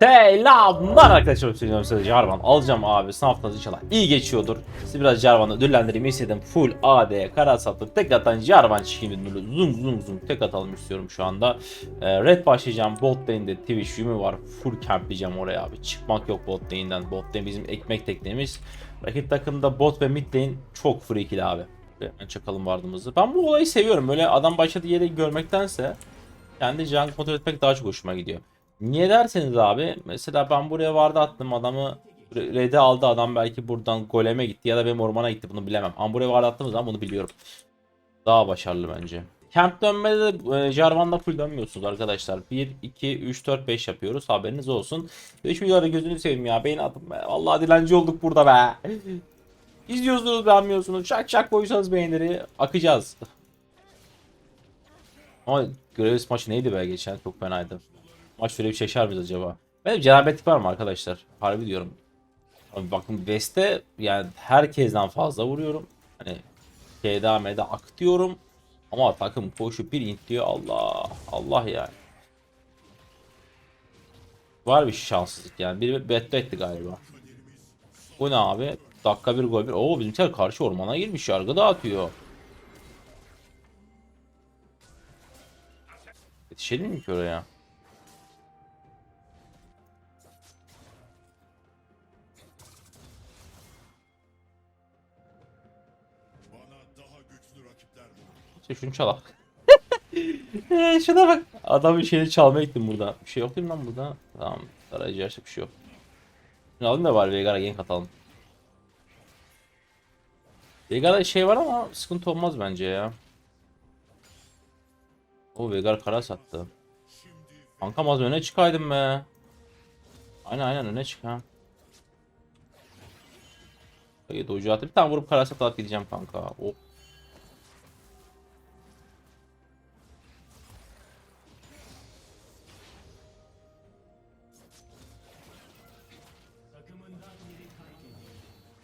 Selamlar arkadaşlar. Hüseyin size Jarvan alacağım abi. Sınavınız inşallah iyi geçiyordur. Sizi biraz Jarvan'ı ödüllendireyim istedim. Full AD kara sattık. Tek atan Jarvan çıkayım böyle zoom zoom zoom tek atalım istiyorum şu anda. Ee, red başlayacağım. Bot lane'de Twitch Yumi var. Full campleyeceğim oraya abi. Çıkmak yok bot lane'den. Bot lane bizim ekmek teknemiz. Rakip takımda bot ve mid lane çok freakili abi. Hemen çakalım vardığımızı. Ben bu olayı seviyorum. Böyle adam başladığı yeri görmektense kendi canı kontrol etmek daha çok hoşuma gidiyor. Niye derseniz abi mesela ben buraya vardı attım adamı red'e aldı adam belki buradan goleme gitti ya da benim ormana gitti bunu bilemem. Ama buraya vardı attığımız zaman bunu biliyorum. Daha başarılı bence. Camp dönmede de e, Jarvan'da full dönmüyorsunuz arkadaşlar. 1, 2, 3, 4, 5 yapıyoruz haberiniz olsun. 3 milyarı gözünü seveyim ya beyin atın be. Vallahi dilenci olduk burada be. İzliyorsunuz beğenmiyorsunuz. Şak şak koysanız beğenileri akacağız. Ama Graves maçı neydi be geçen çok fenaydı. Maç şöyle bir şey yaşar mıyız acaba? Benim cenabetlik var mı arkadaşlar? Harbi diyorum. Abi bakın West'e yani herkesten fazla vuruyorum. Hani K'da M'de ak diyorum. Ama takım koşup bir int diyor. Allah Allah yani. Var bir şanssızlık yani. Bir betletti galiba. Bu ne abi? Dakika bir gol bir. Oo bizimkiler karşı ormana girmiş. Yargı dağıtıyor. Yetişelim mi ki oraya? İşte şunu çalak. Eee, Şuna bak. Adamın şeyini çalmaya gittim burada. Bir şey yok değil mi lan burada? Tamam. Aracı yaşta bir şey yok. Şunu alayım da bari Veigar'a gank atalım. Veigar'da şey var ama sıkıntı olmaz bence ya. O Veigar kara sattı. Kankam az öne çıkaydım be. Aynen aynen öne çık ha. Doju atıp bir tane vurup kara sat alıp gideceğim kanka. Oh.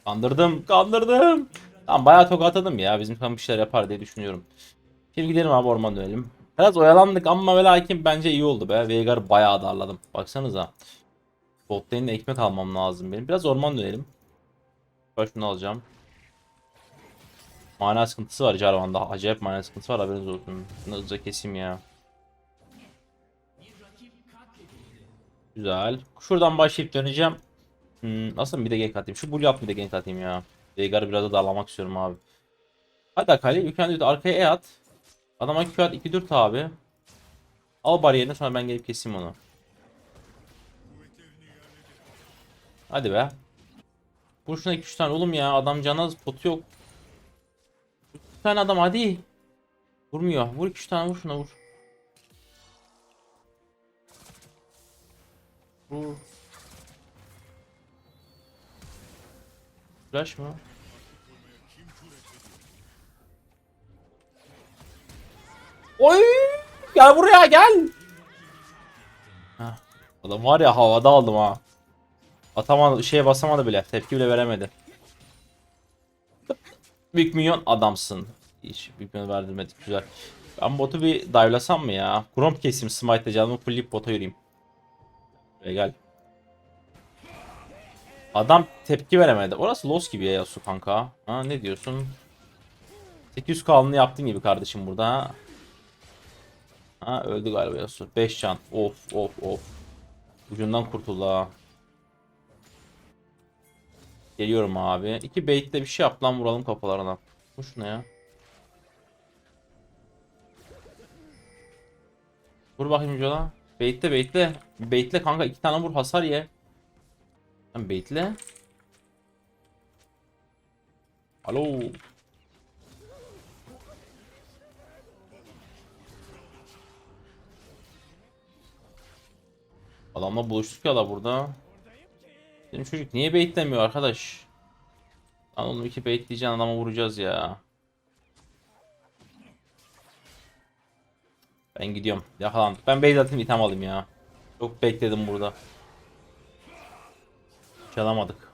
Kandırdım, kandırdım. Tamam bayağı tokatladım ya. Bizim tam bir şeyler yapar diye düşünüyorum. Şimdi gidelim abi orman dönelim. Biraz oyalandık ama ve lakin bence iyi oldu be. Veigar bayağı darladım. Baksanıza. Bot lane'de ekmek almam lazım benim. Biraz orman dönelim. Ben şunu alacağım. Mana sıkıntısı var Jarvan'da. Acayip mana sıkıntısı var haberiniz olsun. Şunu hızlıca keseyim ya. Güzel. Şuradan başlayıp döneceğim. Hmm, nasıl bir de gank atayım? Şu blue at bir de gank atayım ya. Veigar'ı biraz da darlamak istiyorum abi. Hadi Akali yüklendi arkaya E at. Adama Q at 2 4 abi. Al bariyerini sonra ben gelip keseyim onu. Hadi be. Vur şuna 2 3 tane oğlum ya. Adam canaz potu yok. 3 tane adam hadi. Vurmuyor. Vur 2 3 tane vur şuna vur. Vur. Flash mı? Oy! Gel buraya gel. Heh. Adam var ya havada aldım ha. Atamadı, şeye basamadı bile. Tepki bile veremedi. Büyük milyon adamsın. Hiç büyük milyon verdirmedik güzel. Ben botu bir dive'lasam mı ya? Gromp keseyim smite'le canımı fullleyip bota yürüyeyim. Buraya gel. Adam tepki veremedi. Orası loss gibi ya Yasu kanka. Ha ne diyorsun? 800 kalını yaptın gibi kardeşim burada ha. Ha öldü galiba Yasu. 5 can. Of of of. Ucundan kurtuldu ha. Geliyorum abi. İki baitle bir şey yap lan vuralım kafalarına. Bu şuna ya. Vur bakayım Jola. Baitle baitle. Baitle kanka iki tane vur hasar ye. Sen baitle. Alo. Adamla buluştuk ya da burada. Benim çocuk niye baitlemiyor arkadaş? Lan oğlum iki baitleyeceğin adama vuracağız ya. Ben gidiyorum. Yakalandık. Ben bait atayım item alayım ya. Çok bekledim burada. Çalamadık.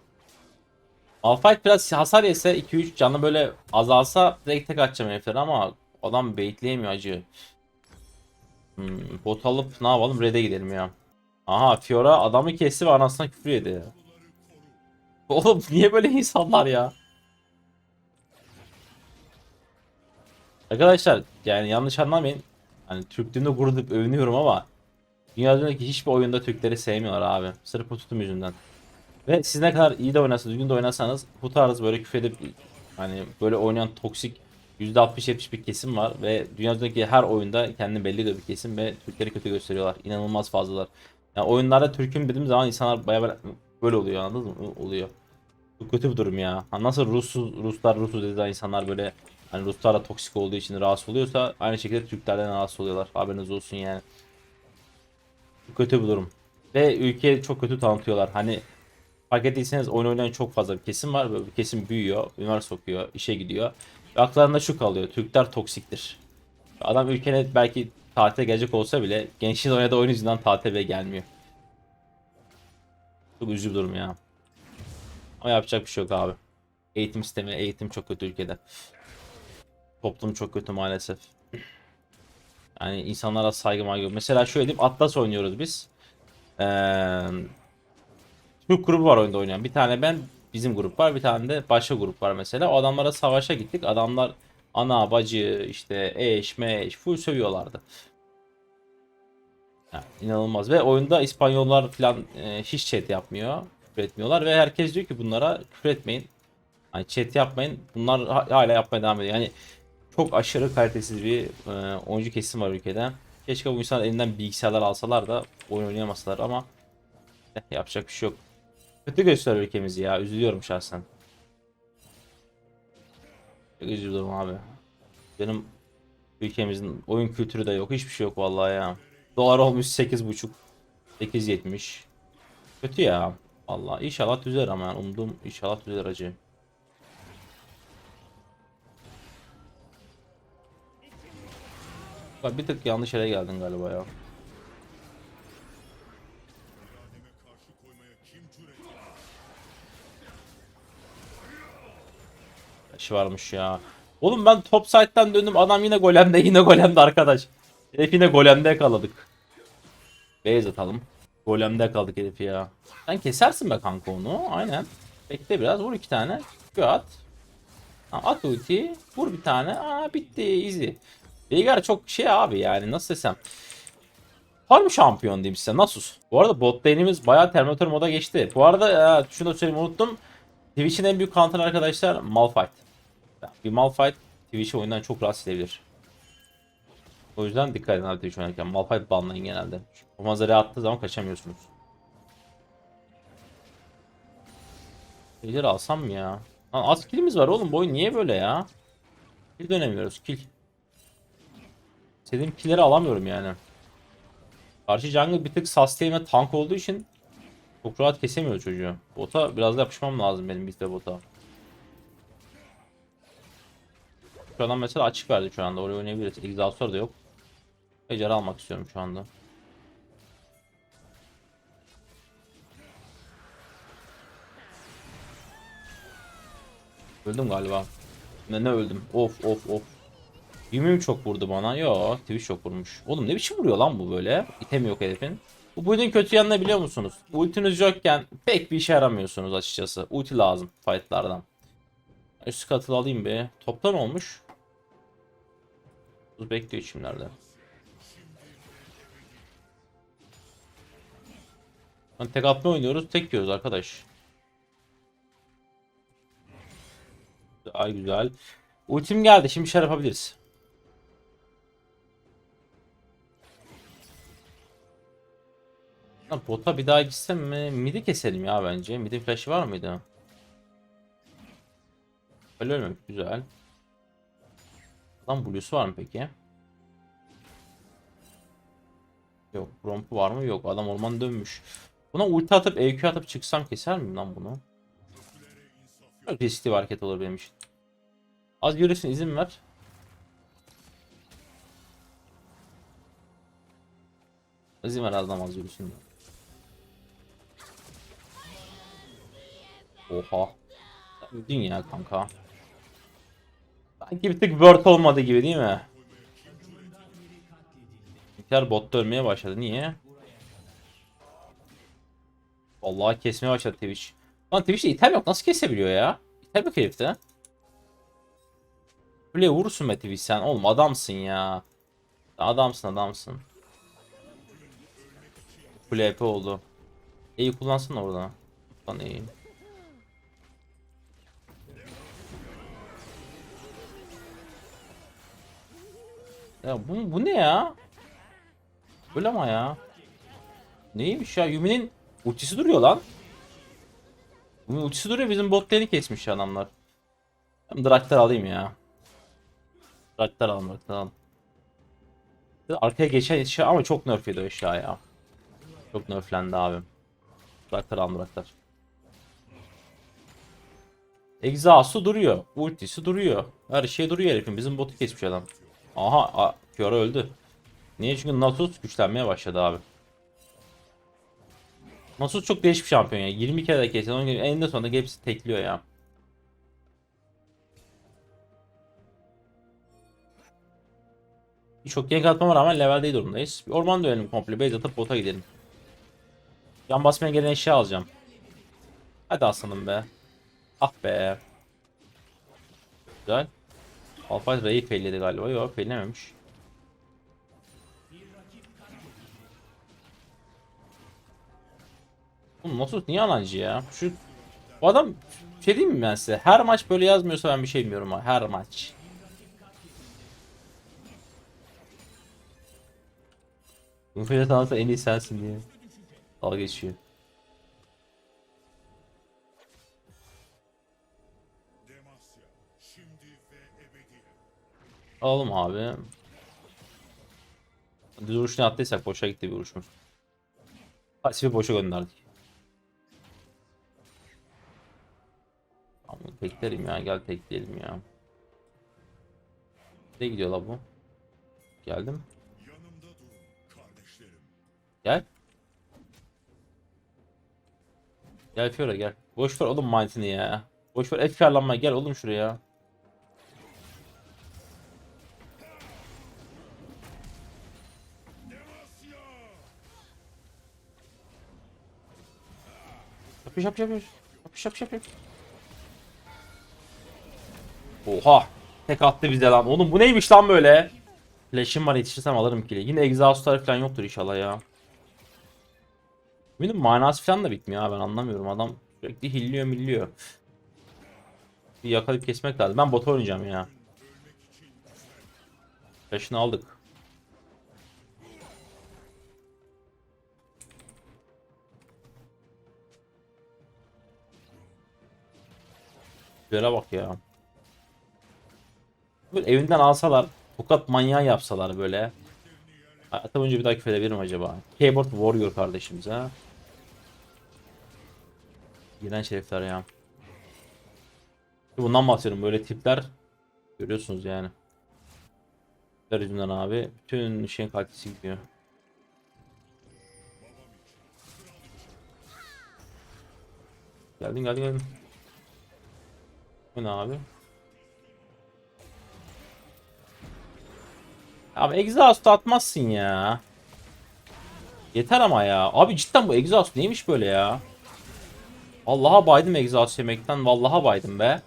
Malphite biraz hasar yese 2-3 canı böyle azalsa direkt tek atacağım herifleri ama adam baitleyemiyor acı. Hmm, bot alıp ne yapalım red'e gidelim ya. Aha Fiora adamı kesti ve anasına küfür yedi. Oğlum niye böyle insanlar ya? Arkadaşlar yani yanlış anlamayın. Hani Türklüğümde gurur övünüyorum ama dünyadaki hiçbir oyunda Türkleri sevmiyorlar abi. Sırf bu tutum yüzünden. Ve siz ne kadar iyi de oynasanız, düzgün de oynasanız bu tarz böyle küfür edip hani böyle oynayan toksik %60-70 bir kesim var ve dünyadaki her oyunda kendini belli ediyor bir kesim ve Türkleri kötü gösteriyorlar. İnanılmaz fazlalar. Yani oyunlarda Türk'üm dediğim zaman insanlar bayağı böyle, oluyor anladınız mı? Oluyor. Bu kötü bir durum ya. Hani nasıl Rusuz, Ruslar Rusuz dediği insanlar böyle hani Ruslar da toksik olduğu için rahatsız oluyorsa aynı şekilde Türklerden rahatsız oluyorlar. Haberiniz olsun yani. Bu kötü bir durum. Ve ülkeyi çok kötü tanıtıyorlar. Hani fark ettiyseniz oyun oynayan çok fazla bir kesim var. Böyle bir kesim büyüyor, üniversite okuyor, işe gidiyor. Ve aklarında şu kalıyor. Türkler toksiktir. Adam ülkene belki tatile gelecek olsa bile gençliğin oynadığı oyun yüzünden tatile gelmiyor. Çok üzücü durum ya. Ama yapacak bir şey yok abi. Eğitim sistemi, eğitim çok kötü ülkede. Toplum çok kötü maalesef. Yani insanlara saygı maygı. Mesela şöyle diyeyim Atlas oynuyoruz biz. Ee, Türk grubu var oyunda oynayan. Bir tane ben bizim grup var. Bir tane de başka grup var mesela. O adamlara savaşa gittik. Adamlar ana bacı işte eş meş full sövüyorlardı. Yani inanılmaz ve oyunda İspanyollar falan e, hiç chat yapmıyor. Küfür etmiyorlar ve herkes diyor ki bunlara küfür etmeyin. Hani chat yapmayın. Bunlar ha- hala yapmaya devam ediyor. Yani çok aşırı kalitesiz bir e, oyuncu kesim var ülkede. Keşke bu insanlar elinden bilgisayarlar alsalar da oyun oynayamasalar ama eh, yapacak bir şey yok. Kötü gösteriyor ülkemizi ya. Üzülüyorum şahsen. Çok üzülüyorum abi. Benim ülkemizin oyun kültürü de yok. Hiçbir şey yok vallahi ya. Dolar olmuş 8.5. 8.70. Kötü ya. Vallahi inşallah düzelir ama yani umduğum inşallah düzelir acı. Bak bir tık yanlış yere geldin galiba ya. İş varmış ya. Oğlum ben top side'den döndüm adam yine golemde yine golemde arkadaş. Herif yine golemde yakaladık. Base atalım. Golemde yakaladık herifi ya. Sen kesersin be kanka onu. Aynen. Bekle biraz vur iki tane. Şu at. At ulti. Vur bir tane. Aa bitti easy. Veigar çok şey abi yani nasıl desem. Harbi şampiyon diyeyim size Nasus. Bu arada bot lane'imiz bayağı Terminator moda geçti. Bu arada e, şunu da söyleyeyim unuttum. Twitch'in en büyük counter arkadaşlar Malphite. Bir Malphite Twitch'i oyundan çok rahatsız edebilir. O yüzden dikkat edin abi Twitch oynarken. Malphite banlayın genelde. O manzaraya attığı zaman kaçamıyorsunuz. Şeyleri alsam mı ya? Lan az killimiz var oğlum bu oyun niye böyle ya? Kill dönemiyoruz kill. İstediğim killleri alamıyorum yani. Karşı jungle bir tık sustain tank olduğu için çok rahat kesemiyor çocuğu. Bota biraz da yapışmam lazım benim bir bota. Şu adam mesela açık verdi şu anda. Oraya oynayabiliriz. Exhaustor da yok. Ejder almak istiyorum şu anda. Öldüm galiba. Ne, ne öldüm? Of of of. Yümüm çok vurdu bana. Yo, Twitch çok vurmuş. Oğlum ne biçim vuruyor lan bu böyle? İtem yok herifin. Bu build'in kötü yanı ne biliyor musunuz? Ultiniz yokken pek bir işe yaramıyorsunuz açıkçası. Ulti lazım fightlardan. Üst katılı alayım be. Toptan olmuş. Dur bekliyor içimlerde. Hani tek atma oynuyoruz, tek yiyoruz arkadaş. Ay güzel. Ultim geldi, şimdi şey yapabiliriz. Lan bota bir daha gitsem mi? Midi keselim ya bence. Mid'in flash'ı var mıydı? Öyle ölmemiş, güzel. Lan Blue'su var mı peki? Yok. Romp'u var mı? Yok. Adam orman dönmüş. Buna ulti atıp EQ atıp çıksam keser miyim lan bunu? Çok riskli bir hareket olur benim için. Az görürsün izin ver. İzin ver adam az yürüsün. Oha. Dünya kanka. Sanki bir tık word olmadı gibi değil mi? Bizimkiler botta ölmeye başladı. Niye? Allah kesmeye başladı Twitch. Lan Twitch'te item yok. Nasıl kesebiliyor ya? İtem yok herifte. Kuleye vurursun be Twitch sen. Oğlum adamsın ya. Adamsın adamsın. Kule oldu. İyi kullansın orada. Lan iyi. Ya bu, bu ne ya? Böyle ama ya. Neymiş ya? Yumi'nin ultisi duruyor lan. Yumi'nin ultisi duruyor. Bizim bot lane'i kesmiş adamlar. Ben Draktar alayım ya. Draktar alalım. Draktar alalım. Arkaya geçen yetişiyor ama çok nerf yedi o eşya ya. Çok nerflendi abi. Draktar alalım Draktar. Exhaust'u duruyor. Ultisi duruyor. Her şey duruyor herifin. Bizim botu kesmiş adam. Aha. A, öldü. Niye? Çünkü Nasus güçlenmeye başladı abi. Nasus çok değişik bir şampiyon ya. 20 kere de kesiyor. Onun gibi eninde sonunda hepsi tekliyor ya. Çok gank atmama rağmen level değil durumdayız. Bir orman dönelim komple. Base atıp bota gidelim. Yan basmaya gelen eşya alacağım. Hadi aslanım be. Ah be. Güzel. Alpha Ray'i failledi galiba. Yok faillememiş. Oğlum nasıl niye alancı ya? Şu bu adam şey diyeyim mi ben size? Her maç böyle yazmıyorsa ben bir şey bilmiyorum ha. Her maç. Müfredat alsa en iyi sensin diye. Dalga geçiyor. Alalım abi. Düz vuruşunu attıysak boşa gitti bir vuruşumuz. Pasifi boşa gönderdik. Tamam teklerim ya gel tekleyelim ya. Ne gidiyor la bu? Geldim. Gel. Gel Fiora gel. Boş ver oğlum mantini ya. Boş ver efkarlanma gel oğlum şuraya. Yapış yapış yapış. Yapış yapış yapış. Oha. Tek attı bize lan. Oğlum bu neymiş lan böyle? Flash'im var yetişirsem alırım kili. Yine exhaustlar falan yoktur inşallah ya. Benim manası falan da bitmiyor ha ben anlamıyorum. Adam sürekli hilliyor milliyor. Bir yakalayıp kesmek lazım. Ben bot oynayacağım ya. Flash'ını aldık. Şöyle bak ya. Böyle evinden alsalar, tokat manyağı yapsalar böyle. Hayatım önce bir daha küfür edebilirim acaba? Keyboard Warrior kardeşimiz ha. Giren şerifler ya. Bundan bahsediyorum böyle tipler. Görüyorsunuz yani. Tipler yüzünden abi. Bütün şeyin kalitesi gidiyor. Geldin geldin geldin. Bu ne abi? Abi exhaust atmazsın ya. Yeter ama ya. Abi cidden bu exhaust neymiş böyle ya? Vallaha baydım exhaust yemekten. Vallaha baydım be.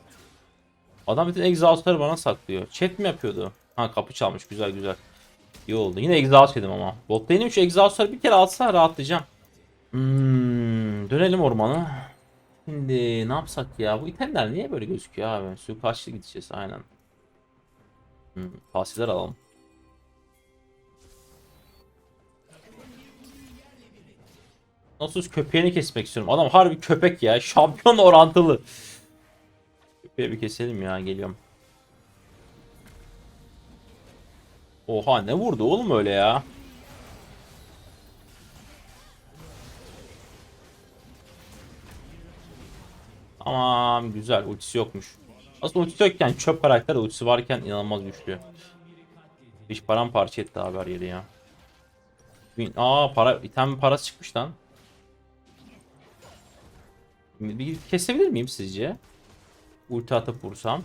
Adam bütün exhaustları bana saklıyor. Chat mi yapıyordu? Ha kapı çalmış. Güzel güzel. İyi oldu. Yine exhaust yedim ama. Bot lane'im şu exhaustları bir kere alsa rahatlayacağım. Hmm, dönelim ormana. Şimdi ne yapsak ya? Bu itemler niye böyle gözüküyor abi? Su kaçtı gideceğiz aynen. Hmm, pasifler alalım. Nasıl köpeğini kesmek istiyorum. Adam harbi köpek ya. Şampiyon orantılı. Köpeği bir keselim ya. Geliyorum. Oha ne vurdu oğlum öyle ya. Tamam güzel ultisi yokmuş. Aslında ultisi yokken çöp karakter de ultisi varken inanılmaz güçlü. Hiç paramparça etti abi her yeri ya. Aa para item parası çıkmış lan. Bir kesebilir miyim sizce? Ulti atıp vursam.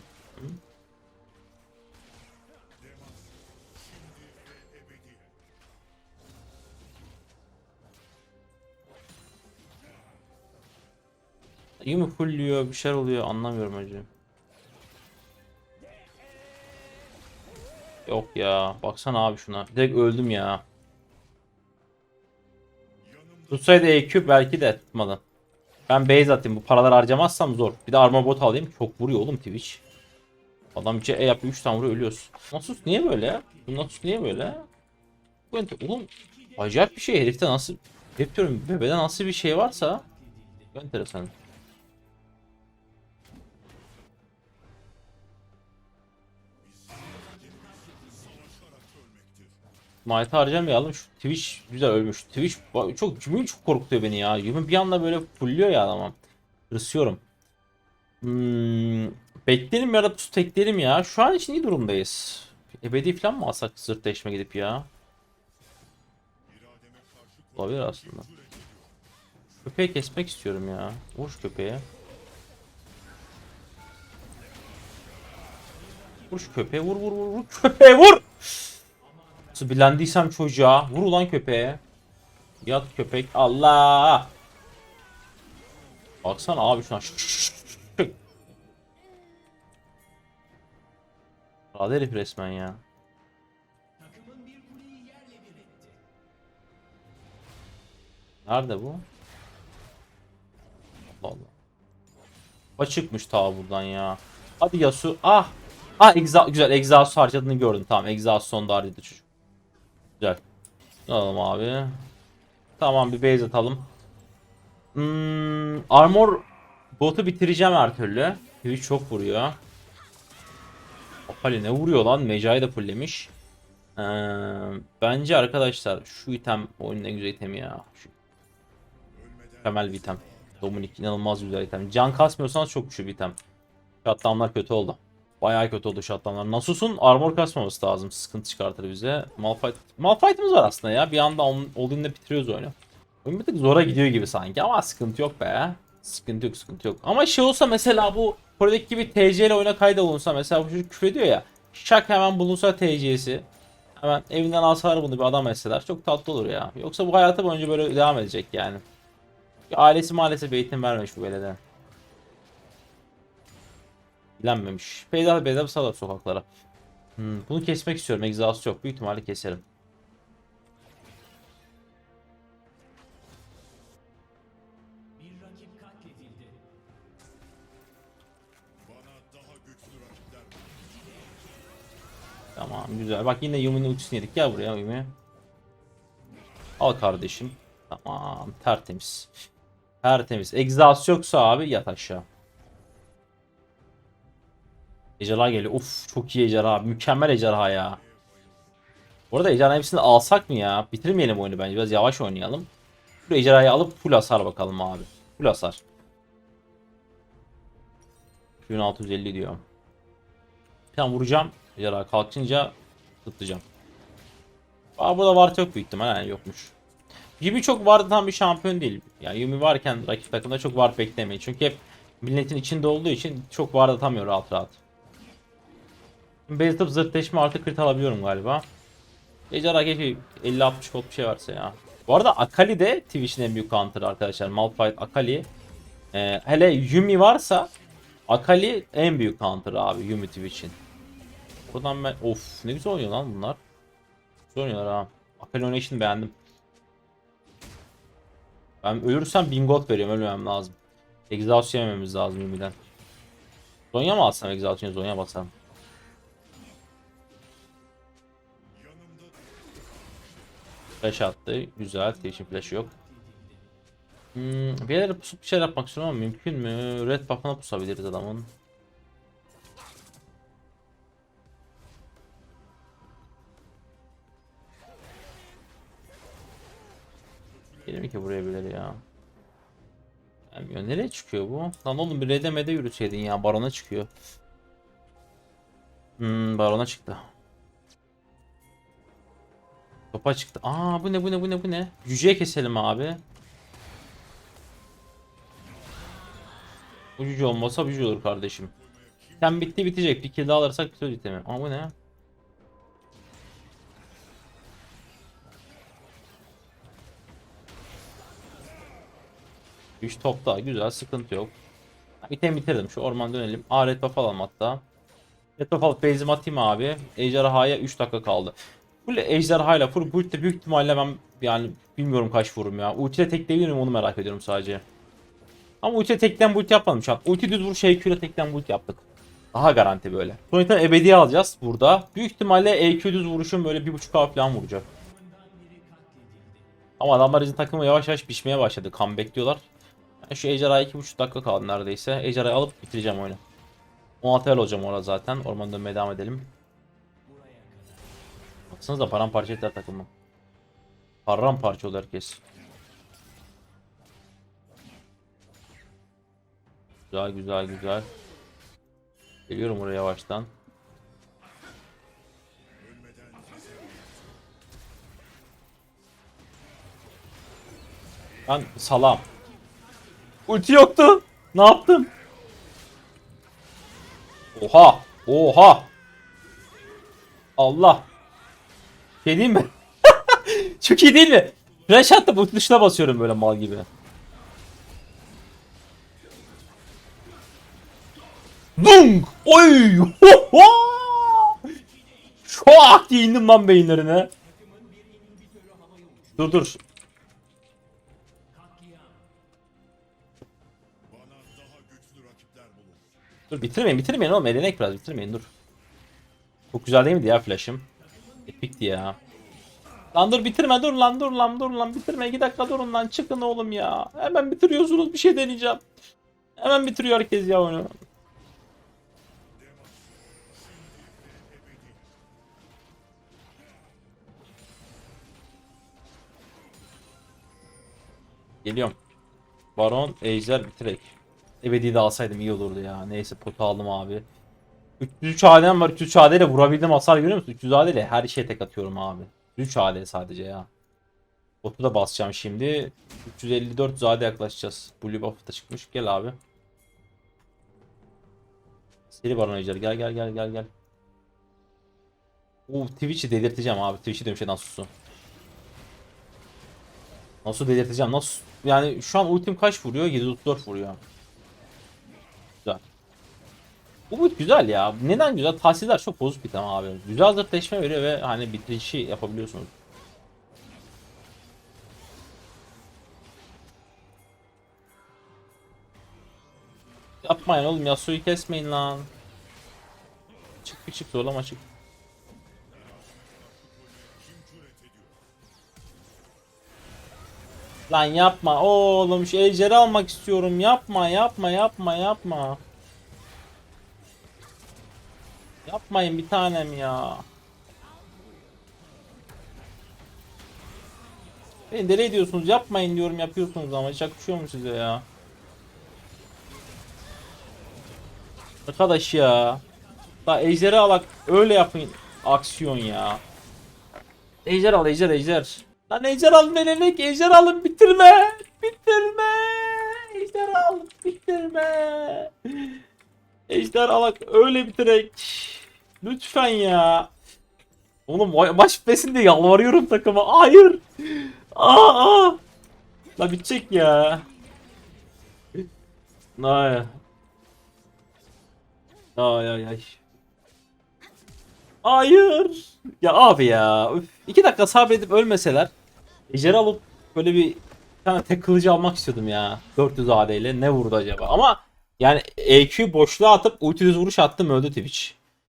İyi mi fulluyor bir şeyler oluyor anlamıyorum hacı. Yok ya baksana abi şuna. Direkt öldüm ya. Tutsaydı EQ belki de tutmadı. Ben base atayım bu paraları harcamazsam zor. Bir de armor bot alayım. Çok vuruyor oğlum Twitch. Adam C yapıyor 3 tane vuruyor ölüyoruz. Nasus niye böyle? Bu Nasus niye böyle? Bu Oğlum acayip bir şey herifte nasıl hep diyorum bebede nasıl bir şey varsa enteresan. Might harcamayalım. Şu Twitch güzel ölmüş. Twitch çok Yumi çok korkutuyor beni ya. Yumi bir anda böyle fulluyor ya adamım. Hırsıyorum. Hmm, bekleyelim ya da pusu tekleyelim ya. Şu an için iyi durumdayız. Ebedi falan mı alsak zırt değişme gidip ya? Olabilir aslında. Köpeği kesmek istiyorum ya. Vur köpeğe. Vur şu köpeğe vur vur vur köpeğe vur. Bilendiysem çocuğa vur ulan köpeğe. Yat köpek Allah. Baksana abi şuna. Rahat herif resmen ya. Nerede bu? Allah Allah. Açıkmış ta buradan ya. Hadi Yasu. Ah. Ah egza güzel egzasu harcadığını gördüm. Tamam egzasu sonda harcadı çocuk. Güzel. Alalım abi. Tamam bir base atalım. Hmm, armor botu bitireceğim her türlü. Twitch çok vuruyor. Akali ne vuruyor lan? Mecai de fulllemiş. Ee, bence arkadaşlar şu item oyunun en güzel itemi ya. Şu mükemmel bir item. Dominik inanılmaz güzel item. Can kasmıyorsanız çok güçlü bir item. Shutdown'lar kötü oldu. Bayağı kötü oldu shutdown'lar. Nasus'un armor kasmaması lazım. Sıkıntı çıkartır bize. Malphite. Malphite'ımız var aslında ya. Bir anda olduğunda bitiriyoruz oyunu. Oyun bir tık zora gidiyor gibi sanki ama sıkıntı yok be. Sıkıntı yok sıkıntı yok. Ama şey olsa mesela bu Kore'deki gibi TC ile oyuna kaydolunsa mesela bu çocuk küfür ediyor ya. Şak hemen bulunsa TC'si. Hemen evinden alsalar bunu bir adam etseler çok tatlı olur ya. Yoksa bu hayatı boyunca böyle devam edecek yani. Ailesi maalesef eğitim vermemiş bu belede. Bilenmemiş. Peydah peydah salar sokaklara. Hmm, bunu kesmek istiyorum. Egzast yok. Büyük ihtimalle keserim. Tamam güzel. Bak yine Yumi'nin ultisini yedik. Gel buraya Yumi. Al kardeşim. Tamam tertemiz. Tertemiz. Egzast yoksa abi yat aşağı. Ejderha geliyor. Uf çok iyi ejderha. Mükemmel ejderha ya. Bu arada ejderha hepsini alsak mı ya? Bitirmeyelim oyunu bence. Biraz yavaş oynayalım. Şu ejderhayı alıp full hasar bakalım abi. Full hasar. 1650 diyor. Tamam vuracağım. Ejderha kalkınca tutacağım. Aa burada Vart yok büyük ihtimal. Yani yokmuş. Yumi çok Vart tam bir şampiyon değil. Yani Yumi varken rakip takımda çok Vart beklemeyin. Çünkü hep milletin içinde olduğu için çok Vart atamıyor rahat rahat. Base atıp zırtleşme artı crit alabiliyorum galiba. Ejderha keşke 50-60 gold bir şey varsa ya. Bu arada Akali de Twitch'in en büyük counter'ı arkadaşlar. Malphite Akali. Ee, hele Yumi varsa Akali en büyük counter'ı abi Yumi Twitch'in. Buradan ben of ne güzel oynuyor lan bunlar. Güzel oynuyorlar ha. Akali oynayışını beğendim. Ben ölürsem 1000 gold veriyorum ölmemem lazım. Exhaust yemememiz lazım Yumi'den. Zonya mı alsam Exhaust'un Zonya basarım. Flash attı. Güzel. Twitch'in flash'ı yok. Hmm, bir yerlere pusup bir şeyler yapmak istiyorum ama mümkün mü? Red buff'ına pusabiliriz adamın. Gelir ki buraya birileri ya? Gelmiyor. Nereye çıkıyor bu? Lan oğlum bir redemede yürüseydin ya. Barona çıkıyor. Hmm, barona çıktı. Topa çıktı. Aa bu ne bu ne bu ne bu ne? Cüceyi keselim abi. Bu cüce olmasa cüce olur kardeşim. Sen bitti bitecek. Bir kill daha alırsak bitiyor bitemi. Ama bu ne? Üç top daha güzel sıkıntı yok. İtem bitirdim. Şu orman dönelim. Aa red buff alalım hatta. Red buff alıp base'imi atayım abi. Ejderhaya 3 dakika kaldı. Full ejderhayla full bu ulti büyük ihtimalle ben yani bilmiyorum kaç vururum ya. Ultiyle tekleyebilir miyim onu merak ediyorum sadece. Ama ultiyle tekten bu ulti yapmadım şu an. Ulti düz vuruş EQ ile tekten bu ulti yaptık. Daha garanti böyle. Sonra ebedi alacağız burada. Büyük ihtimalle EQ düz vuruşum böyle 1.5k falan vuracak. Ama adamlar bizim takımı yavaş yavaş pişmeye başladı. Comeback diyorlar. Ben şu ejderhaya 2.5 dakika kaldı neredeyse. Ejderhayı alıp bitireceğim oyunu. 16 el olacağım orada zaten. Ormanda dönmeye devam edelim. Baksanıza paramparça ettiler takımı. Paramparça oldu herkes. Güzel güzel güzel. Geliyorum oraya yavaştan. Ben salam. Ulti yoktu. Ne yaptım? Oha! Oha! Allah! Şey diyeyim mi? Çok iyi değil mi? Flash attım tuşuna basıyorum böyle mal gibi. Dung! Oy! Ho! Şok diye indim lan beyinlerine. Dur dur. Dur bitirmeyin bitirmeyin oğlum elenek biraz bitirmeyin dur. Çok güzel değil miydi ya flash'ım? Epikti ya. Lan dur bitirme dur lan dur lan dur lan bitirme 2 dakika durun lan çıkın oğlum ya. Hemen bitiriyorsunuz bir şey deneyeceğim. Hemen bitiriyor herkes ya onu. Geliyorum. Baron, Ejder bitirek. Ebedi de alsaydım iyi olurdu ya. Neyse potu aldım abi. 303 AD'm var. 303 AD vurabildim hasar görüyor musun? 300 AD her şeye tek atıyorum abi. 3 AD sadece ya. Botu da basacağım şimdi. 354 AD yaklaşacağız. Blue buff da çıkmış. Gel abi. Seri Baron Ejder gel gel gel gel gel. Oo Twitch'i delirteceğim abi. Twitch'i demiş şey Nasus'u. Nasıl delirteceğim? Nasıl? Yani şu an ultim kaç vuruyor? 734 vuruyor. Güzel. Build güzel ya. Neden güzel? Tahsiller çok bozuk bir tamam abi. Güzel zırtleşme veriyor ve hani bitirişi yapabiliyorsunuz. Yapmayın oğlum ya suyu kesmeyin lan. Çık bir çık zorlama çık. Lan yapma oğlum şu ejderi almak istiyorum yapma yapma yapma yapma. Yapmayın bir tanem ya. Beni deli ediyorsunuz yapmayın diyorum yapıyorsunuz ama hiç yakışıyor mu size ya? Arkadaş ya. La ejderi alak öyle yapın aksiyon ya. Ejder al ejder ejder. Lan ejder alın elenek ejder alın bitirme. Bitirme. Ejder al bitirme. Ejder alak öyle bitirek. Lütfen ya. Oğlum ma- maç bitmesinde yalvarıyorum takıma. Hayır. Aa, aa. La bitecek ya. Ay. Ay ay ay. Hayır. Ya abi ya. Üf. İki dakika sabredip ölmeseler. Ejder'i alıp böyle bir, tane tek kılıcı almak istiyordum ya. 400 AD ile ne vurdu acaba? Ama yani EQ boşluğa atıp ulti düz vuruş attım öldü Twitch.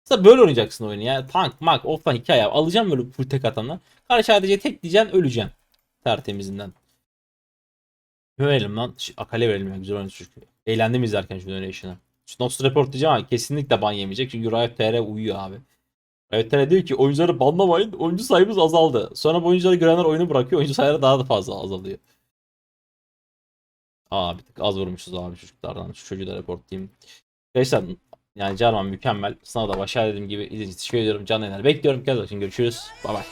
Mesela böyle oynayacaksın oyunu ya. Tank, mak, offline hikaye. Alacağım böyle full tek atanlar. Karşı sadece tek diyeceksin öleceksin. Tertemizinden. Verelim lan. Akale verelim ya güzel oyuncu çünkü. Eğlendim izlerken şu. Şu Notes report diyeceğim ama kesinlikle ban yemeyecek. Çünkü Riot TR uyuyor abi. Riot TR diyor ki oyuncuları banlamayın. Oyuncu sayımız azaldı. Sonra bu oyuncuları görenler oyunu bırakıyor. Oyuncu sayıları daha da fazla azalıyor. Aa bir tık az vurmuşuz abi çocuklardan. Şu çocuğu da report diyeyim. Arkadaşlar yani Jarvan mükemmel. Sana da başarı dediğim gibi izlediğiniz için teşekkür ediyorum. Canlı yayınlar bekliyorum. Kendinize bakın. Görüşürüz. Bay bay.